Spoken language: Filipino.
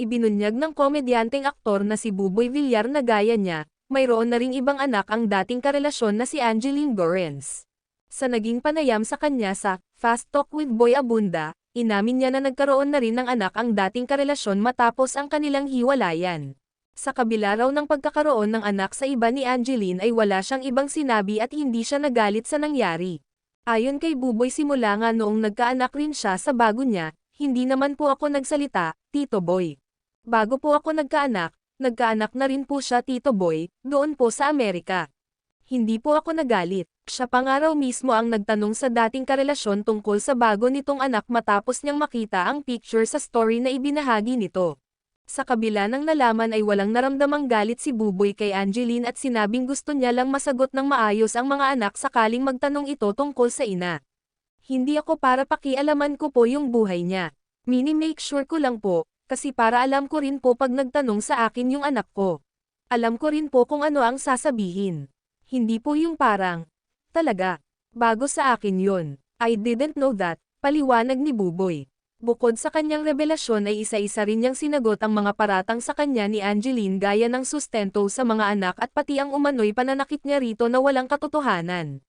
Ibinunyag ng komedyanteng aktor na si Buboy Villar na gaya niya, mayroon na ring ibang anak ang dating karelasyon na si Angeline Gorens. Sa naging panayam sa kanya sa Fast Talk with Boy Abunda, inamin niya na nagkaroon na rin ng anak ang dating karelasyon matapos ang kanilang hiwalayan. Sa kabila raw ng pagkakaroon ng anak sa iba ni Angeline ay wala siyang ibang sinabi at hindi siya nagalit sa nangyari. Ayon kay Buboy simula nga noong nagkaanak rin siya sa bago niya, hindi naman po ako nagsalita, Tito Boy. Bago po ako nagkaanak, nagkaanak na rin po siya Tito Boy, doon po sa Amerika. Hindi po ako nagalit. Siya pa nga raw mismo ang nagtanong sa dating karelasyon tungkol sa bago nitong anak matapos niyang makita ang picture sa story na ibinahagi nito. Sa kabila ng nalaman ay walang naramdamang galit si Buboy kay Angeline at sinabing gusto niya lang masagot ng maayos ang mga anak sakaling magtanong ito tungkol sa ina. Hindi ako para pakialaman ko po yung buhay niya. Mini-make sure ko lang po, kasi para alam ko rin po pag nagtanong sa akin yung anak ko. Alam ko rin po kung ano ang sasabihin. Hindi po yung parang, talaga, bago sa akin yon. I didn't know that, paliwanag ni Buboy. Bukod sa kanyang revelasyon ay isa-isa rin niyang sinagot ang mga paratang sa kanya ni Angeline gaya ng sustento sa mga anak at pati ang umano'y pananakit niya rito na walang katotohanan.